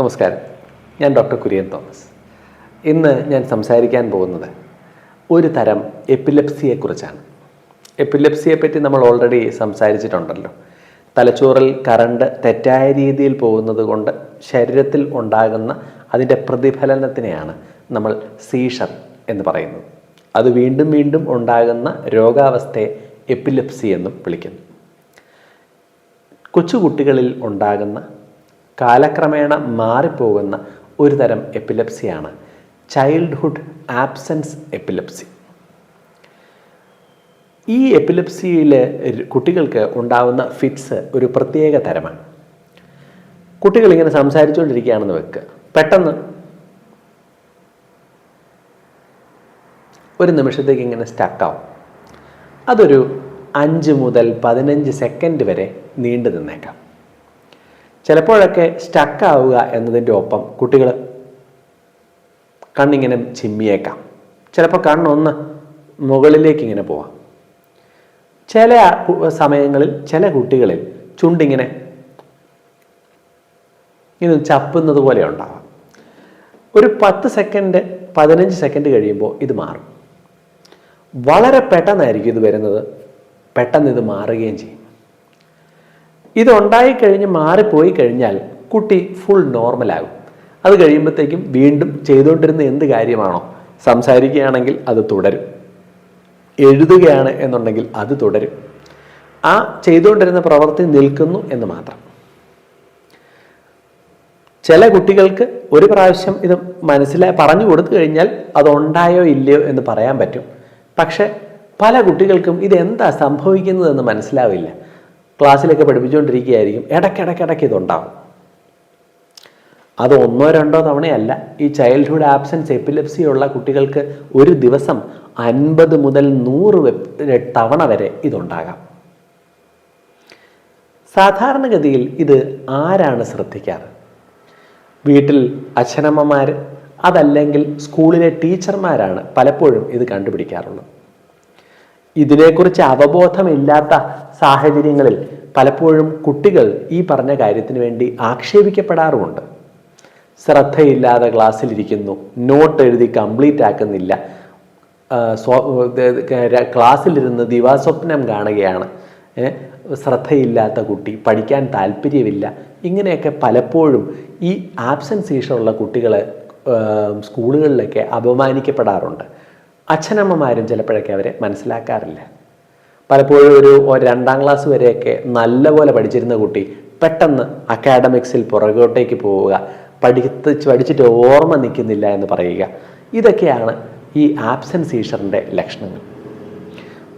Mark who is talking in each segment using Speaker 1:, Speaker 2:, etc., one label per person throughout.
Speaker 1: നമസ്കാരം. ഞാൻ doctor Kurian Thomas. ഇന്ന് ഞാൻ സംസാരിക്കാൻ പോകുന്നത് ഒരു തരം എപ്പിലെപ്സിയെക്കുറിച്ചാണ് എപ്പിലെപ്സിയെ പറ്റി നമ്മൾ ഓൾറെഡി സംസാരിച്ചിട്ടുണ്ടല്ലോ. തലച്ചോറിൽ കറണ്ട് തെറ്റായ രീതിയിൽ പോകുന്നത് കൊണ്ട് ശരീരത്തിൽ ഉണ്ടാകുന്ന അതിന്റെ പ്രതിഫലനത്തിനെയാണ് നമ്മൾ സീഷർ എന്ന് പറയുന്നത്. അത് വീണ്ടും വീണ്ടും ഉണ്ടാകുന്ന രോഗാവസ്ഥയെ എപ്പിലെപ്സി എന്നും വിളിക്കുന്നു. കൊച്ചുകുട്ടികളിൽ ഉണ്ടാകുന്ന കാലക്രമേണ മാറിപ്പോകുന്ന ഒരു തരം എപ്പിലെപ്സിയാണ്. ചൈൽഡ്ഹുഡ് ആബ്സെൻസ് എപ്പിലെപ്സി ഈ എപ്പിലെപ്സിയിൽ കുട്ടികൾക്ക് ഉണ്ടാവുന്ന ഫിറ്റ്സ് ഒരു പ്രത്യേക തരമാണ്. കുട്ടികൾ ഇങ്ങനെ സംസാരിച്ചുകൊണ്ടിരിക്കുകയാണെന്ന് വെക്കുക പെട്ടെന്ന് ഒരു നിമിഷത്തേക്ക് ഇങ്ങനെ സ്റ്റക്കാവും അതൊരു അഞ്ച് മുതൽ പതിനഞ്ച് സെക്കൻഡ് വരെ നീണ്ടു നിന്നേക്കാം ചിലപ്പോഴൊക്കെ സ്റ്റക്കാവുക എന്നതിന്റെ ഒപ്പം കുട്ടികൾ കണ്ണിങ്ങനെ ചിമ്മിയേക്കാം. ചിലപ്പോൾ കണ്ണൊന്ന് മുകളിലേക്ക് ഇങ്ങനെ പോവാം. ചില സമയങ്ങളിൽ ചില കുട്ടികളിൽ ചുണ്ടിങ്ങനെ ഇങ്ങനെ ചപ്പുന്നത് പോലെ ഉണ്ടാവാം. ഒരു പത്ത് സെക്കൻഡ് പതിനഞ്ച് സെക്കൻഡ് കഴിയുമ്പോൾ ഇത് മാറും. വളരെ പെട്ടെന്നായിരിക്കും ഇത് വരുന്നത്. പെട്ടെന്ന് ഇത് മാറുകയും ചെയ്യും. ഇത് ഉണ്ടായിക്കഴിഞ്ഞ് മാറിപ്പോയി കഴിഞ്ഞാൽ കുട്ടി ഫുൾ നോർമലാകും അത് കഴിയുമ്പോഴത്തേക്കും വീണ്ടും ചെയ്തുകൊണ്ടിരുന്ന എന്ത് കാര്യമാണോ സംസാരിക്കുകയാണെങ്കിൽ അത് തുടരും. എഴുതുകയാണ് എന്നുണ്ടെങ്കിൽ അത് തുടരും. ആ ചെയ്തുകൊണ്ടിരുന്ന പ്രവൃത്തി നിൽക്കുന്നു എന്ന് മാത്രം. ചില കുട്ടികൾക്ക് ഒരു പ്രാവശ്യം ഇത് മനസ്സിലായി പറഞ്ഞു കൊടുത്തു കഴിഞ്ഞാൽ അതുണ്ടായോ ഇല്ലയോ എന്ന് പറയാൻ പറ്റും. പക്ഷെ പല കുട്ടികൾക്കും ഇത് എന്താ സംഭവിക്കുന്നതെന്ന് മനസ്സിലാവില്ല. ക്ലാസ്സിലൊക്കെ പഠിപ്പിച്ചുകൊണ്ടിരിക്കുകയായിരിക്കും. ഇടയ്ക്കിടയ്ക്കിടയ്ക്ക് ഇതുണ്ടാവും. അത് ഒന്നോ രണ്ടോ തവണയല്ല. ഈ ചൈൽഡ്ഹുഡ് ആബ്സെൻസ് എപ്പിലെപ്സിയുള്ള കുട്ടികൾക്ക് ഒരു ദിവസം അൻപത് മുതൽ നൂറ് തവണ വരെ ഇതുണ്ടാകാം. സാധാരണഗതിയിൽ ഇത് ആരാണ് ശ്രദ്ധിക്കാറ്? വീട്ടിൽ അച്ഛനമ്മമാർ അതല്ലെങ്കിൽ സ്കൂളിലെ ടീച്ചർമാരാണ് പലപ്പോഴും ഇത് കണ്ടുപിടിക്കാറുള്ളത്. ഇതിനെക്കുറിച്ച് അവബോധമില്ലാത്ത സാഹചര്യങ്ങളിൽ പലപ്പോഴും കുട്ടികൾ ഈ പറഞ്ഞ കാര്യത്തിന് വേണ്ടി ആക്ഷേപിക്കപ്പെടാറുമുണ്ട്. ശ്രദ്ധയില്ലാതെ ക്ലാസ്സിലിരിക്കുന്നു നോട്ട് എഴുതി കംപ്ലീറ്റ് ആക്കുന്നില്ല. ക്ലാസ്സിലിരുന്ന് ദിവാസ്വപ്നം കാണുകയാണ്. ശ്രദ്ധയില്ലാത്ത കുട്ടി പഠിക്കാൻ താല്പര്യമില്ല. ഇങ്ങനെയൊക്കെ പലപ്പോഴും ഈ ആബ്സെൻസ് ഈഷുള്ള കുട്ടികൾ സ്കൂളുകളിലൊക്കെ അപമാനിക്കപ്പെടാറുണ്ട്. അച്ഛനമ്മമാരും ചിലപ്പോഴൊക്കെ അവരെ മനസ്സിലാക്കാറില്ല. പലപ്പോഴും ഒരു രണ്ടാം ക്ലാസ് വരെയൊക്കെ നല്ലപോലെ പഠിച്ചിരുന്ന കുട്ടി പെട്ടെന്ന് അക്കാഡമിക്സിൽ പുറകോട്ടേക്ക് പോവുക. പഠിച്ച് പഠിച്ചിട്ട് ഓർമ്മ നിൽക്കുന്നില്ല എന്ന് പറയുക. ഇതൊക്കെയാണ് ഈ ആബ്സെൻസ് ഈഷറിന്റെ ലക്ഷണങ്ങൾ.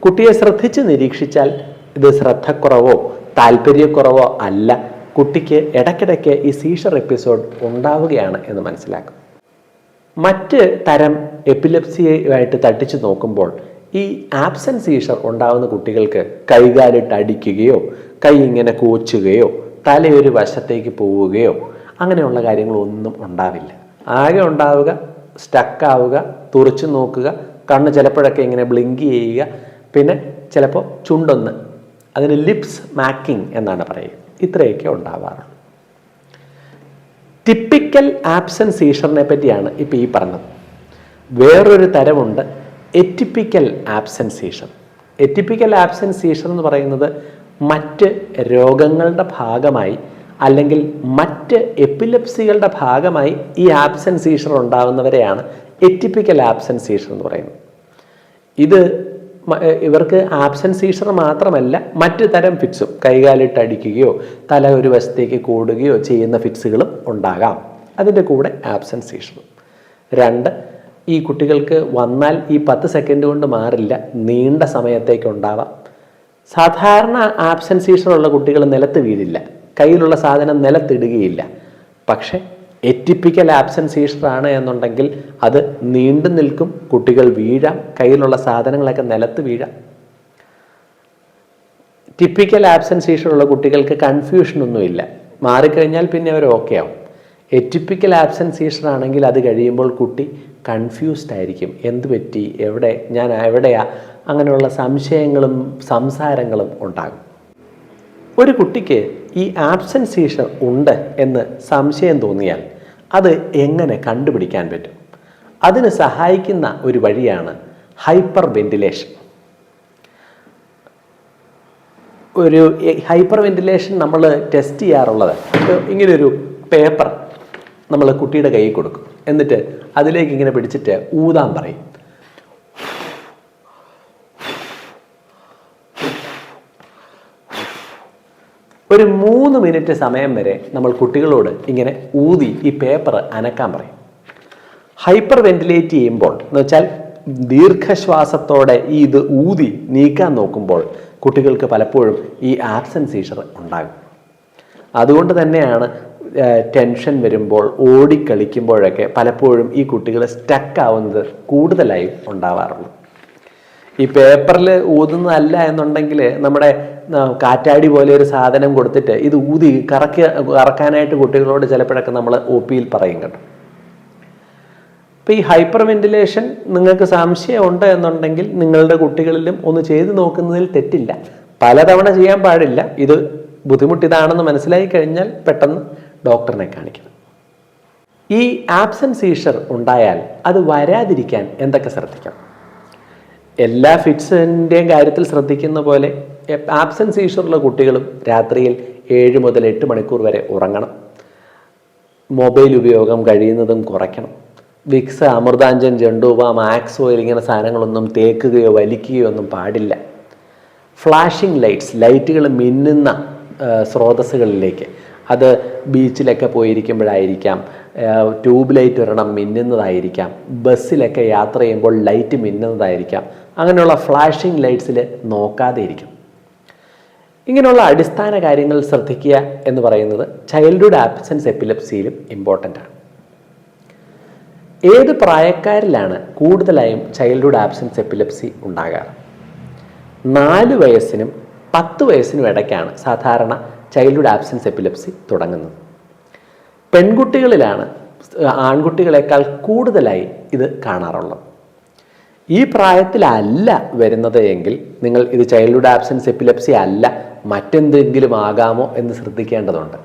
Speaker 1: കുട്ടിയെ ശ്രദ്ധിച്ച് നിരീക്ഷിച്ചാൽ ഇത് ശ്രദ്ധക്കുറവോ താല്പര്യക്കുറവോ അല്ല. കുട്ടിക്ക് ഇടയ്ക്കിടയ്ക്ക് ഈ സീഷർ എപ്പിസോഡ് ഉണ്ടാവുകയാണ് എന്ന് മനസ്സിലാക്കും. മറ്റ് തരം എപ്പിലെപ്സിയുമായിട്ട് തട്ടിച്ചു നോക്കുമ്പോൾ ഈ ആബ്സെൻസ് സീഷർ ഉണ്ടാകുന്ന കുട്ടികൾക്ക് കൈകാലിട്ട് അടിക്കുകയോ കൈ ഇങ്ങനെ കോച്ചുകയോ തലയൊരു വശത്തേക്ക് പോവുകയോ അങ്ങനെയുള്ള കാര്യങ്ങളൊന്നും ഉണ്ടാവില്ല. ആകെ ഉണ്ടാവുക സ്റ്റക്കാവുക തുറച്ചു നോക്കുക കണ്ണ് ചിലപ്പോഴൊക്കെ ഇങ്ങനെ ബ്ലിങ്ക് ചെയ്യുക പിന്നെ ചിലപ്പോൾ ചുണ്ടൊന്ന് അതിന് ലിപ്സ് മാക്കിംഗ് എന്നാണ് പറയുക. ഇത്രയൊക്കെ ഉണ്ടാവാറുള്ളൂ. ടിപ്പിക്കൽ ആബ്സെൻസ് സീഷറിനെ പറ്റിയാണ് ഇപ്പോൾ ഈ പറഞ്ഞത്. വേറൊരു തരമുണ്ട് എറ്റിപ്പിക്കൽ ആബ്സെൻസേഷൻ എറ്റിപ്പിക്കൽ ആബ്സെൻസേഷൻ എന്ന് പറയുന്നത് മറ്റ് രോഗങ്ങളുടെ ഭാഗമായി അല്ലെങ്കിൽ മറ്റ് എപ്പിലെപ്സികളുടെ ഭാഗമായി ഈ ആബ്സെൻസേഷൻ ഉണ്ടാകുന്നവരെയാണ് എറ്റിപ്പിക്കൽ ആബ്സെൻസേഷൻ എന്ന് പറയുന്നത്. ഇത് ഇവർക്ക് ആബ്സെൻസീഷർ മാത്രമല്ല മറ്റു തരം ഫിറ്റ്സും കൈകാലിട്ട് അടിക്കുകയോ തല ഒരു വശത്തേക്ക് കൂടുകയോ ചെയ്യുന്ന ഫിറ്റ്സുകളും ഉണ്ടാകാം. അതിന്റെ കൂടെ ആബ്സെൻസീഷറും രണ്ട് ഈ കുട്ടികൾക്ക് വന്നാൽ ഈ പത്ത് സെക്കൻഡ് കൊണ്ട് മാറില്ല. നീണ്ട സമയത്തേക്ക് ഉണ്ടാവാം. സാധാരണ ആബ്സെൻസ് ഉള്ള കുട്ടികൾ നിലത്ത് വീഴില്ല. കയ്യിലുള്ള സാധനം നിലത്തിടുകയില്ല. പക്ഷേ എറ്റിപ്പിക്കൽ ആബ്സെൻസ് സീഷർ ആണ് എന്നുണ്ടെങ്കിൽ അത് നീണ്ടു നിൽക്കും കുട്ടികൾ വീഴാം കയ്യിലുള്ള സാധനങ്ങളൊക്കെ നിലത്ത് വീഴാം. ടിപ്പിക്കൽ ആബ്സെൻസ് സീഷറുള്ള കുട്ടികൾക്ക് കൺഫ്യൂഷനൊന്നുമില്ല മാറിക്കഴിഞ്ഞാൽ പിന്നെ അവർ ഓക്കെ ആവും. എറ്റിപ്പിക്കൽ ആബ്സെൻസ് ആണെങ്കിൽ അത് കഴിയുമ്പോൾ കുട്ടി കൺഫ്യൂസ്ഡ് ആയിരിക്കും. എന്ത് പറ്റി? എവിടെ? ഞാൻ എവിടെയാ? അങ്ങനെയുള്ള സംശയങ്ങളും സംസാരങ്ങളും ഉണ്ടാകും. ഒരു കുട്ടിക്ക് ഈ ആബ്സെൻസ് ഉണ്ട് എന്ന് സംശയം തോന്നിയാൽ അത് എങ്ങനെ കണ്ടുപിടിക്കാൻ പറ്റും? അതിന് സഹായിക്കുന്ന ഒരു വഴിയാണ് ഹൈപ്പർ വെന്റിലേഷൻ ഒരു ഹൈപ്പർ വെന്റിലേഷൻ നമ്മൾ ടെസ്റ്റ് ചെയ്യാറുള്ളത്. ഇങ്ങനൊരു പേപ്പർ നമ്മൾ കുട്ടിയുടെ കയ്യിൽ കൊടുക്കും. എന്നിട്ട് അതിലേക്ക് ഇങ്ങനെ പിടിച്ചിട്ട് ഊതാൻ പറയും. ഒരു മൂന്ന് മിനിറ്റ് സമയം വരെ നമ്മൾ കുട്ടികളോട് ഇങ്ങനെ ഊതി ഈ പേപ്പർ അനക്കാൻ പറയും. ഹൈപ്പർ വെന്റിലേറ്റ് ചെയ്യുമ്പോൾ എന്ന് വെച്ചാൽ ദീർഘശ്വാസത്തോടെ ഈ ഇത് ഊതി നീക്കാൻ നോക്കുമ്പോൾ കുട്ടികൾക്ക് പലപ്പോഴും ഈ ആബ്സെൻസ് സീഷർ ഉണ്ടാകും. അതുകൊണ്ട് തന്നെയാണ് ടെൻഷൻ വരുമ്പോൾ ഓടിക്കളിക്കുമ്പോഴൊക്കെ പലപ്പോഴും ഈ കുട്ടികൾ സ്റ്റക്കാവുന്നത് കൂടുതലായും ഉണ്ടാവാറുള്ളൂ ഈ പേപ്പറിൽ ഊതുന്നതല്ല എന്നുണ്ടെങ്കിൽ നമ്മുടെ കാറ്റാടി പോലെ ഒരു സാധനം കൊടുത്തിട്ട് ഇത് ഊതി കറക്കി കറക്കാനായിട്ട് കുട്ടികളോട് ചിലപ്പോഴൊക്കെ നമ്മൾ ഒ പിയിൽ പറയും കേട്ടോ. അപ്പോൾ ഈ ഹൈപ്പർ വെന്റിലേഷൻ നിങ്ങൾക്ക് സംശയമുണ്ട് എന്നുണ്ടെങ്കിൽ നിങ്ങളുടെ കുട്ടികളിലും ഒന്ന് ചെയ്തു നോക്കുന്നതിൽ തെറ്റില്ല. പലതവണ ചെയ്യാൻ പാടില്ല. ഇത് ബുദ്ധിമുട്ടിതാണെന്ന് മനസ്സിലായി കഴിഞ്ഞാൽ പെട്ടെന്ന് ഡോക്ടറിനെ കാണിക്കണം. ഈ ആബ്സെൻസ് സീഷർ ഉണ്ടായാൽ അത് വരാതിരിക്കാൻ എന്തൊക്കെ ശ്രദ്ധിക്കണം? എല്ലാ ഫിറ്റ്സിന്റെയും കാര്യത്തിൽ ശ്രദ്ധിക്കുന്ന പോലെ ആബ്സെൻസ് സീഷറുള്ള കുട്ടികളും രാത്രിയിൽ ഏഴ് മുതൽ എട്ട് മണിക്കൂർ വരെ ഉറങ്ങണം. മൊബൈൽ ഉപയോഗം കഴിയുന്നതും കുറയ്ക്കണം. വിക്സ് അമൃതാഞ്ജൻ ജണ്ടൂവ മാക്സ് ഓയിൽ ഇങ്ങനെ സാധനങ്ങളൊന്നും തേക്കുകയോ വലിക്കുകയോ ഒന്നും പാടില്ല. ഫ്ലാഷിംഗ് ലൈറ്റ്സ് ലൈറ്റുകൾ മിന്നുന്ന സ്രോതസ്സുകളിലേക്ക് അത് ബീച്ചിലൊക്കെ പോയിരിക്കുമ്പോഴായിരിക്കാം. ട്യൂബ് ലൈറ്റ് ഒരെണ്ണം മിന്നുന്നതായിരിക്കാം. ബസ്സിലൊക്കെ യാത്ര ചെയ്യുമ്പോൾ ലൈറ്റ് മിന്നുന്നതായിരിക്കാം. അങ്ങനെയുള്ള ഫ്ലാഷിംഗ് ലൈറ്റ്സിൽ നോക്കാതെ ഇരിക്കും ഇങ്ങനെയുള്ള അടിസ്ഥാന കാര്യങ്ങൾ ശ്രദ്ധിക്കുക എന്ന് പറയുന്നത് ചൈൽഡ്ഹുഡ് ആബ്സെൻസ് എപ്പിലപ്സിയിലും ഇമ്പോർട്ടന്റ് ആണ്. ഏത് പ്രായക്കാരിലാണ് കൂടുതലായും ചൈൽഡ്ഹുഡ് ആബ്സെൻസ് എപ്പിലപ്സി ഉണ്ടാകാറ്? നാല് വയസ്സിനും പത്ത് വയസ്സിനും ഇടയ്ക്കാണ് സാധാരണ ചൈൽഡ്ഹുഡ് ആബ്സെൻസ് എപ്പിലെപ്സി തുടങ്ങുന്നത് പെൺകുട്ടികളിലാണ് ആൺകുട്ടികളെക്കാൾ കൂടുതലായി ഇത് കാണാറുള്ളത്. ഈ പ്രായത്തിലല്ല വരുന്നത് എങ്കിൽ നിങ്ങൾ ഇത് ചൈൽഡ്ഹുഡ് ആബ്സെൻസ് എപ്പിലെപ്സി അല്ല മറ്റെന്തെങ്കിലും ആകാമോ എന്ന് ശ്രദ്ധിക്കേണ്ടതുണ്ട്.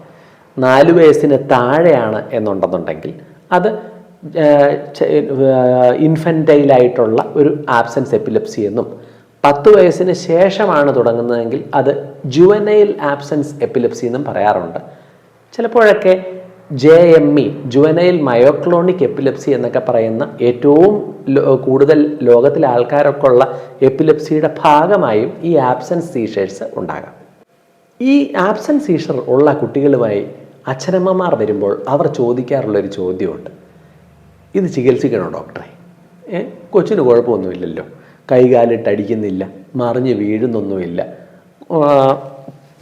Speaker 1: നാല് വയസ്സിന് താഴെയാണ് എന്നുണ്ടെന്നുണ്ടെങ്കിൽ അത് ഇൻഫന്റൈലായിട്ടുള്ള ഒരു ആബ്സെൻസ് എപ്പിലെപ്സി എന്നും പത്ത് വയസ്സിന് ശേഷമാണ് തുടങ്ങുന്നതെങ്കിൽ അത് ജുവനൈൽ ആബ്സെൻസ് എപ്പിലെപ്സി എന്നും പറയാറുണ്ട്. ചിലപ്പോഴൊക്കെ J M E juvenile myoclonic epilepsy എന്നൊക്കെ പറയുന്ന ഏറ്റവും കൂടുതൽ ലോകത്തിലെ ആൾക്കാരൊക്കെ ഉള്ള എപ്പിലെപ്സിയുടെ ഭാഗമായും ഈ ആബ്സെൻസ് സീഷേഴ്സ് ഉണ്ടാകാം. ഈ ആബ്സെൻസ് സീഷർ ഉള്ള കുട്ടികളുമായി അച്ഛനമ്മമാർ വരുമ്പോൾ അവർ ചോദിക്കാറുള്ളൊരു ചോദ്യമുണ്ട്. ഇത് ചികിത്സിക്കണോ ഡോക്ടറെ? കൊച്ചിന് കുഴപ്പമൊന്നുമില്ലല്ലോ. കൈകാലിട്ട് അടിക്കുന്നില്ല മറിഞ്ഞ് വീഴുന്നൊന്നുമില്ല.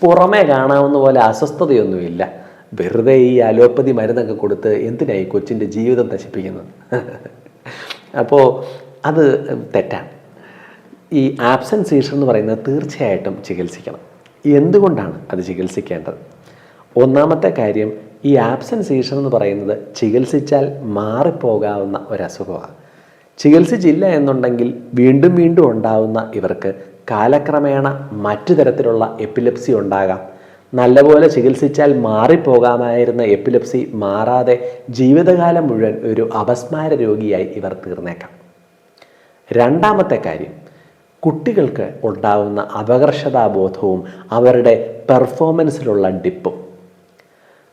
Speaker 1: പുറമേ കാണാവുന്ന പോലെ അസ്വസ്ഥതയൊന്നുമില്ല. വെറുതെ ഈ അലോപ്പതി മരുന്നൊക്കെ കൊടുത്ത് എന്തിനായി കൊച്ചിന്റെ ജീവിതം നശിപ്പിക്കുന്നത്? അപ്പോൾ അത് തെറ്റാണ്. ഈ ആബ്സെൻസ് സീഷർ എന്ന് പറയുന്നത് തീർച്ചയായിട്ടും ചികിത്സിക്കണം. എന്തുകൊണ്ടാണ് അത് ചികിത്സിക്കേണ്ടത്? ഒന്നാമത്തെ കാര്യം ഈ ആബ്സെൻസ് സീഷർ എന്ന് പറയുന്നത് ചികിത്സിച്ചാൽ മാറിപ്പോകാവുന്ന ഒരസുഖമാണ്. ചികിത്സിച്ചില്ല എന്നുണ്ടെങ്കിൽ വീണ്ടും വീണ്ടും ഉണ്ടാവുന്ന ഇവർക്ക് കാലക്രമേണ മറ്റു തരത്തിലുള്ള എപ്പിലെപ്സി ഉണ്ടാകാം. നല്ലപോലെ ചികിത്സിച്ചാൽ മാറിപ്പോകാമായിരുന്ന എപ്പിലെപ്സി മാറാതെ ജീവിതകാലം മുഴുവൻ ഒരു അപസ്മാര രോഗിയായി ഇവർ തീർന്നേക്കാം. രണ്ടാമത്തെ കാര്യം കുട്ടികൾക്ക് ഉണ്ടാവുന്ന അപകർഷതാബോധവും അവരുടെ പെർഫോമൻസിലുള്ള ഡിപ്പും.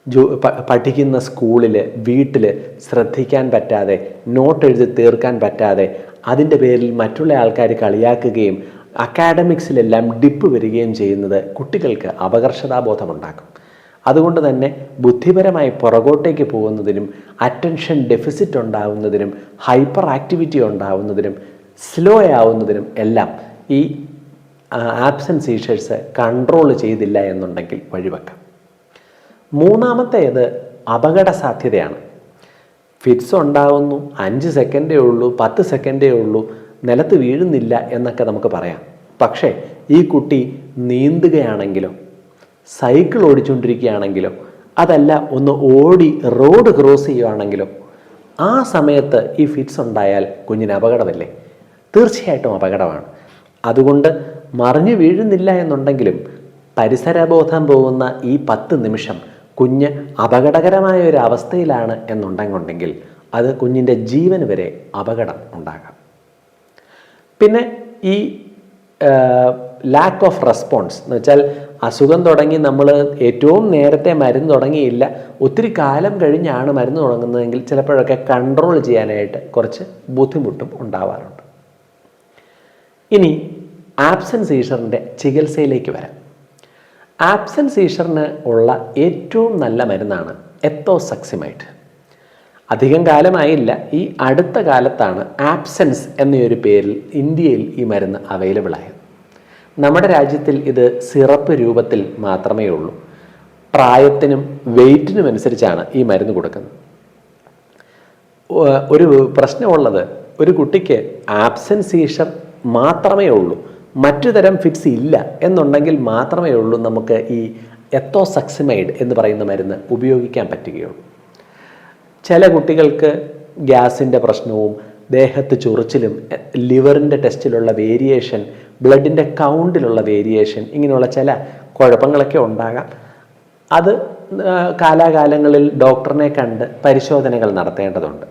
Speaker 1: ജോ പഠിക്കുന്ന സ്കൂളിൽ വീട്ടിൽ ശ്രദ്ധിക്കാൻ പറ്റാതെ നോട്ട് എഴുതി തീർക്കാൻ പറ്റാതെ അതിന്റെ പേരിൽ മറ്റുള്ള ആൾക്കാർ കളിയാക്കുകയും അക്കാഡമിക്സിലെല്ലാം ഡിപ്പ് വരികയും ചെയ്യുന്നത് കുട്ടികൾക്ക് അപകർഷതാബോധമുണ്ടാക്കും. അതുകൊണ്ട് തന്നെ ബുദ്ധിപരമായി പുറകോട്ടേക്ക് പോകുന്നതിനും അറ്റൻഷൻ ഡെഫിസിറ്റ് ഉണ്ടാവുന്നതിനും ഹൈപ്പർ ആക്ടിവിറ്റി ഉണ്ടാവുന്നതിനും സ്ലോ ആവുന്നതിനും എല്ലാം ഈ ആബ്സെൻസ് സീഷേഴ്സ് കൺട്രോൾ ചെയ്തില്ല എന്നുണ്ടെങ്കിൽ വഴിവെക്കാം. മൂന്നാമത്തേത് അപകട സാധ്യതയാണ് ഫിറ്റ്സ് ഉണ്ടാവുന്നു അഞ്ച് സെക്കൻഡേ ഉള്ളൂ പത്ത് സെക്കൻഡേ ഉള്ളൂ നിലത്ത് വീഴുന്നില്ല എന്നൊക്കെ നമുക്ക് പറയാം. പക്ഷേ ഈ കുട്ടി നീന്തുകയാണെങ്കിലോ സൈക്കിൾ ഓടിച്ചുകൊണ്ടിരിക്കുകയാണെങ്കിലോ അതല്ല ഒന്ന് ഓടി റോഡ് ക്രോസ് ചെയ്യുകയാണെങ്കിലോ ആ സമയത്ത് ഈ ഫിറ്റ്സ് ഉണ്ടായാൽ കുഞ്ഞിന് അപകടമല്ലേ? തീർച്ചയായിട്ടും അപകടമാണ്. അതുകൊണ്ട് മറിഞ്ഞു വീഴുന്നില്ല എന്നുണ്ടെങ്കിലും പരിസരബോധം പോകുന്ന ഈ പത്ത് നിമിഷം കുഞ്ഞ് അപകടകരമായ ഒരു അവസ്ഥയിലാണ് എന്നുണ്ടെങ്കിൽ അത് കുഞ്ഞിന്റെ ജീവൻ വരെ അപകടം ഉണ്ടാകാം. പിന്നെ ഈ ലാക്ക് ഓഫ് റെസ്പോൺസ് എന്ന് വെച്ചാൽ അസുഖം തുടങ്ങി നമ്മൾ ഏറ്റവും നേരത്തെ മരുന്ന് തുടങ്ങിയില്ല. ഒത്തിരി കാലം കഴിഞ്ഞാണ് മരുന്ന് തുടങ്ങുന്നതെങ്കിൽ ചിലപ്പോഴൊക്കെ കൺട്രോൾ ചെയ്യാനായിട്ട് കുറച്ച് ബുദ്ധിമുട്ടും ഉണ്ടാവാറുണ്ട്. ഇനി ആബ്സെൻസ് സീഷറിന്റെ ചികിത്സയിലേക്ക് വരാം. ആബ്സെൻസ് സീഷറിന് ഉള്ള ഏറ്റവും നല്ല മരുന്നാണ് എത്തോസക്സിമൈറ്റ് അധികം കാലമായില്ല. ഈ അടുത്ത കാലത്താണ് ആബ്സെൻസ് എന്നൊരു പേരിൽ ഇന്ത്യയിൽ ഈ മരുന്ന് അവൈലബിൾ ആയത്. നമ്മുടെ രാജ്യത്തിൽ ഇത് സിറപ്പ് രൂപത്തിൽ മാത്രമേ ഉള്ളൂ. പ്രായത്തിനും വെയിറ്റിനും അനുസരിച്ചാണ് ഈ മരുന്ന് കൊടുക്കുന്നത്. ഒരു പ്രശ്നമുള്ളത് ഒരു കുട്ടിക്ക് ആബ്സെൻസ് സീഷർ മാത്രമേ ഉള്ളൂ. മറ്റു തരം ഫിറ്റ്സ് ഇല്ല എന്നുണ്ടെങ്കിൽ മാത്രമേ ഉള്ളൂ നമുക്ക് ഈ എത്തോസക്സിമൈഡ് എന്ന് പറയുന്ന മരുന്ന് ഉപയോഗിക്കാൻ പറ്റുകയുള്ളൂ. ചില കുട്ടികൾക്ക് ഗ്യാസിന്റെ പ്രശ്നവും ദേഹത്ത് ചൊറിച്ചിലും ലിവറിന്റെ ടെസ്റ്റിലുള്ള വേരിയേഷൻ ബ്ലഡിന്റെ കൗണ്ടിലുള്ള വേരിയേഷൻ ഇങ്ങനെയുള്ള ചില കുഴപ്പങ്ങളൊക്കെ ഉണ്ടാകാം. അത് കാലാകാലങ്ങളിൽ ഡോക്ടറിനെ കണ്ട് പരിശോധനകൾ നടത്തേണ്ടതുണ്ട്.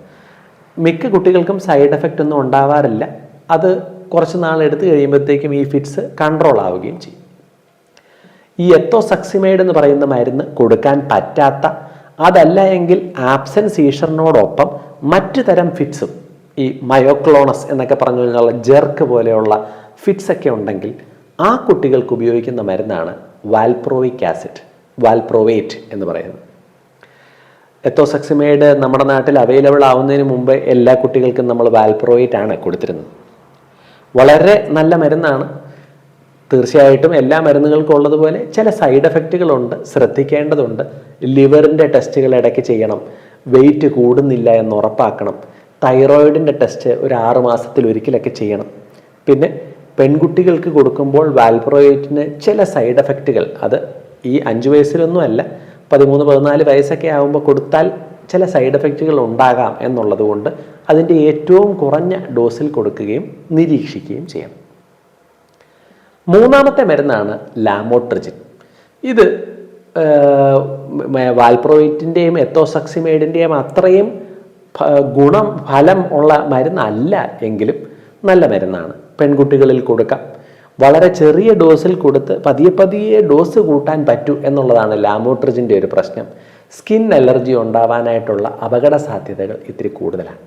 Speaker 1: മിക്ക കുട്ടികൾക്കും സൈഡ് എഫക്റ്റ് ഒന്നും ഉണ്ടാവാറില്ല. അത് കുറച്ച് നാൾ എടുത്തു കഴിയുമ്പോഴത്തേക്കും ഈ ഫിറ്റ്സ് കൺട്രോൾ ആവുകയും ചെയ്യും. ഈ എത്തോസക്സിമൈഡ് എന്ന് പറയുന്ന മരുന്ന് കൊടുക്കാൻ പറ്റാത്ത അതല്ല എങ്കിൽ ആബ്സെൻ സീഷറിനോടൊപ്പം മറ്റു തരം ഫിറ്റ്സും ഈ മയോക്ലോണസ് എന്നൊക്കെ പറഞ്ഞു കഴിഞ്ഞാൽ ജെർക്ക് പോലെയുള്ള ഫിറ്റ്സ് ഒക്കെ ഉണ്ടെങ്കിൽ ആ കുട്ടികൾക്ക് ഉപയോഗിക്കുന്ന മരുന്നാണ് വാൽപ്രോവിക് ആസിഡ് വാൽപ്രോവേറ്റ് എന്ന് പറയുന്നത്. എത്തോസക്സിമൈഡ് നമ്മുടെ നാട്ടിൽ അവൈലബിൾ ആവുന്നതിന് മുമ്പ് എല്ലാ കുട്ടികൾക്കും നമ്മൾ വാൽപ്രോവേറ്റ് ആണ് കൊടുത്തിരുന്നത്. വളരെ നല്ല മരുന്നാണ്. തീർച്ചയായിട്ടും എല്ലാ മരുന്നുകൾക്കും ഉള്ളതുപോലെ ചില സൈഡ് എഫക്റ്റുകളുണ്ട് ശ്രദ്ധിക്കേണ്ടതുണ്ട്. ലിവറിന്റെ ടെസ്റ്റുകൾ ഇടയ്ക്ക് ചെയ്യണം. വെയിറ്റ് കൂടുന്നില്ല എന്ന് ഉറപ്പാക്കണം. തൈറോയിഡിന്റെ ടെസ്റ്റ് ഒരു ആറ് മാസത്തിൽ ഒരിക്കലൊക്കെ ചെയ്യണം. പിന്നെ പെൺകുട്ടികൾക്ക് കൊടുക്കുമ്പോൾ വാൽപ്രോയേറ്റിന് ചില സൈഡ് എഫക്റ്റുകൾ അത് ഈ അഞ്ച് വയസ്സിലൊന്നും അല്ല പതിമൂന്ന് പതിനാല് വയസ്സൊക്കെ ആകുമ്പോൾ കൊടുത്താൽ ചില സൈഡ് എഫക്റ്റുകൾ ഉണ്ടാകാം എന്നുള്ളത് കൊണ്ട് അതിന്റെ ഏറ്റവും കുറഞ്ഞ ഡോസിൽ കൊടുക്കുകയും നിരീക്ഷിക്കുകയും ചെയ്യണം. മൂന്നാമത്തെ മരുന്നാണ് ലാമോട്രിജിൻ. ഇത് വാൽപ്രോയിറ്റിന്റെയും എത്തോസക്സിമേഡിന്റെയും അത്രയും ഗുണം ഫലം ഉള്ള മരുന്നല്ല എങ്കിലും നല്ല മരുന്നാണ്. പെൺകുട്ടികളിൽ കൊടുക്കാം. വളരെ ചെറിയ ഡോസിൽ കൊടുത്ത് പതിയെ പതിയെ ഡോസ് കൂട്ടാൻ പറ്റൂ എന്നുള്ളതാണ് ലാമോട്രിജിന്റെ ഒരു പ്രശ്നം. സ്കിൻ അലർജി ഉണ്ടാവാനായിട്ടുള്ള അപകട സാധ്യതകൾ ഇത്തിരി കൂടുതലാണ്.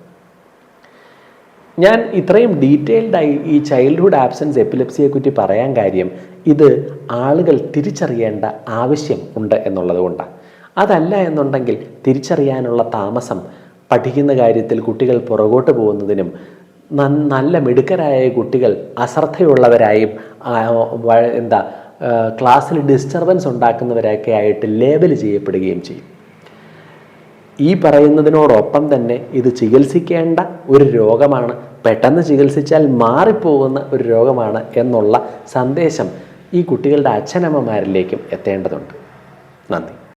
Speaker 1: ഞാൻ ഇത്രയും ഡീറ്റെയിൽഡായി ഈ ചൈൽഡ്ഹുഡ് ആബ്സെൻസ് എപ്പിലെപ്സിയെ കുറ്റി പറയാൻ കാര്യം ഇത് ആളുകൾ തിരിച്ചറിയേണ്ട ആവശ്യം ഉണ്ട് എന്നുള്ളതുകൊണ്ടാണ് അതല്ല എന്നുണ്ടെങ്കിൽ തിരിച്ചറിയാനുള്ള താമസം പഠിക്കുന്ന കാര്യത്തിൽ കുട്ടികൾ പുറകോട്ട് പോകുന്നതിനും നല്ല മിടുക്കരായ കുട്ടികൾ അശ്രദ്ധയുള്ളവരായും എന്താ ക്ലാസ്സിൽ ഡിസ്റ്റർബൻസ് ഉണ്ടാക്കുന്നവരൊക്കെ ആയിട്ട് ലേബൽ ചെയ്യപ്പെടുകയും ചെയ്യും. ഈ പറയുന്നതിനോടൊപ്പം തന്നെ ഇത് ചികിത്സിക്കേണ്ട ഒരു രോഗമാണ്. പെട്ടെന്ന് ചികിത്സിച്ചാൽ മാറിപ്പോകുന്ന ഒരു രോഗമാണ് എന്നുള്ള സന്ദേശം ഈ കുട്ടികളുടെ അച്ഛനമ്മമാരിലേക്കും എത്തേണ്ടതുണ്ട്. നന്ദി.